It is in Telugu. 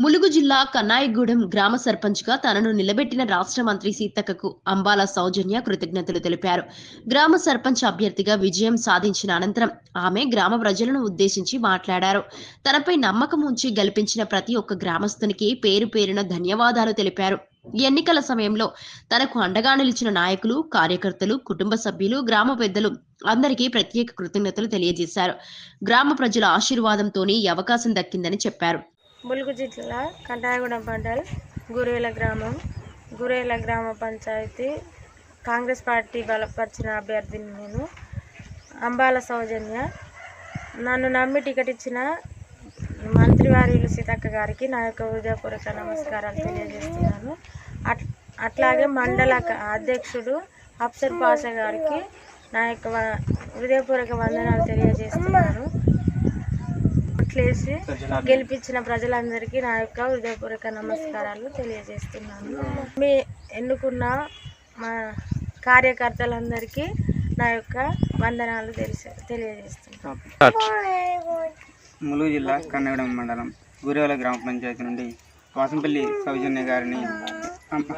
ములుగు జిల్లా కన్నాయిగూడెం గ్రామ సర్పంచ్గా తనను నిలబెట్టిన రాష్ట్ర మంత్రి సీతక్కకు అంబాల సౌజన్య కృతజ్ఞతలు తెలిపారు. గ్రామ సర్పంచ్ అభ్యర్థిగా విజయం సాధించిన అనంతరం ఆమె గ్రామ ప్రజలను ఉద్దేశించి మాట్లాడారు. తనపై నమ్మకం ఉంచి గెలిపించిన ప్రతి ఒక్క గ్రామస్తునికి పేరు పేరున ధన్యవాదాలు తెలిపారు. ఎన్నికల సమయంలో తనకు అండగా నిలిచిన నాయకులు కార్యకర్తలు కుటుంబ సభ్యులు గ్రామ పెద్దలు అందరికీ ప్రత్యేక కృతజ్ఞతలు తెలియజేశారు. గ్రామ ప్రజల ఆశీర్వాదంతోనే ఈ అవకాశం దక్కిందని చెప్పారు. ములుగు జిల్లా కంటాయగూడెం మండల్ గురేల గ్రామం. గురేల గ్రామ పంచాయతీ కాంగ్రెస్ పార్టీ బలపరిచిన అభ్యర్థిని నేను. అంబాల సౌజన్య. నన్ను నమ్మి టికెట్ ఇచ్చిన మంత్రివారిలు సీతక్క గారికి నా యొక్క హృదయపూర్వక నమస్కారాలు తెలియజేస్తున్నాను. అట్ అట్లాగే మండల అధ్యక్షుడు అప్సర్ పాషా గారికి నా యొక్క హృదయపూర్వక వందనాలు తెలియజేస్తున్నాను. ఓట్లేసి గెలిపించిన ప్రజలందరికీ నా యొక్క హృదయపూర్వక నమస్కారాలు తెలియజేస్తున్నాను. మీ ఎన్నుకున్న మా కార్యకర్తలందరికీ నా యొక్క వందనాలు తెలిసి తెలియజేస్తున్నాను. ములుగు జిల్లా కన్నగూడెం మండలం గురేవల గ్రామ పంచాయతీ నుండి వాసంపల్లి సౌజన్య గారిని